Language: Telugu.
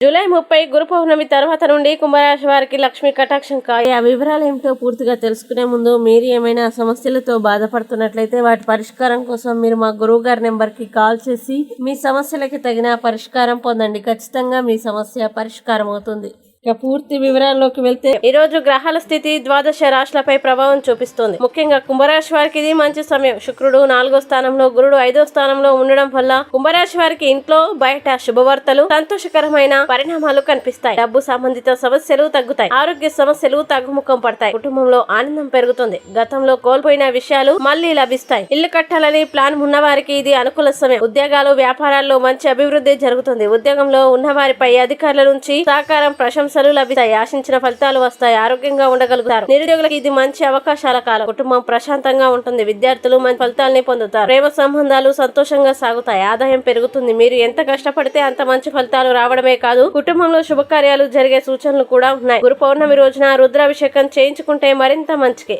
జూలై ముప్పై గురు పౌర్ణమి తర్వాత నుండి కుంభరాశి వారికి లక్ష్మీ కటాక్షం కాయ ఆ వివరాలు ఏమిటో పూర్తిగా తెలుసుకునే ముందు మీరు ఏమైనా సమస్యలతో బాధపడుతున్నట్లయితే వాటి పరిష్కారం కోసం మీరు మా గురువు గారి నెంబర్కి కాల్ చేసి మీ సమస్యలకి తగిన పరిష్కారం పొందండి. ఖచ్చితంగా మీ సమస్య పరిష్కారం అవుతుంది ఇక పూర్తి వివరాల్లోకి వెళ్తే ఈ రోజు గ్రహాల స్థితి ద్వాదశ రాశులపై ప్రభావం చూపిస్తుంది. ముఖ్యంగా కుంభరాశి వారికి ఇది మంచి సమయం. శుక్రుడు నాలుగో స్థానంలో గురుడు ఐదో స్థానంలో ఉండడం వల్ల కుంభరాశి వారికి ఇంట్లో బయట శుభవార్తలు సంతోషకరమైన పరిణామాలు కనిపిస్తాయి. డబ్బు సంబంధిత సమస్యలు తగ్గుతాయి. ఆరోగ్య సమస్యలు తగ్గుముఖం పడతాయి. కుటుంబంలో ఆనందం పెరుగుతుంది. గతంలో కోల్పోయిన విషయాలు మళ్ళీ లభిస్తాయి. ఇల్లు కట్టాలని ప్లాన్ ఉన్న వారికి ఇది అనుకూల సమయం. ఉద్యోగాలు వ్యాపారాల్లో మంచి అభివృద్ధి జరుగుతుంది. ఉద్యోగంలో ఉన్న వారిపై అధికారుల నుంచి సహకారం ప్రశంస ప్రశంసలు లభిస్తాయి ఆశించిన ఫలితాలు వస్తాయి. ఆరోగ్యంగా ఉండగలుగుతారు. నిరుద్యోగులకు ఇది మంచి అవకాశాల కాలం. కుటుంబం ప్రశాంతంగా ఉంటుంది. విద్యార్థులు మంచి ఫలితాలని పొందుతారు. ప్రేమ సంబంధాలు సంతోషంగా సాగుతాయి. ఆదాయం పెరుగుతుంది. మీరు ఎంత కష్టపడితే అంత మంచి ఫలితాలు రావడమే కాదు కుటుంబంలో శుభకార్యాలు జరిగే సూచనలు కూడా ఉన్నాయి. గురు పౌర్ణమి రోజున రుద్రాభిషేకం చేయించుకుంటే మరింత మంచికే.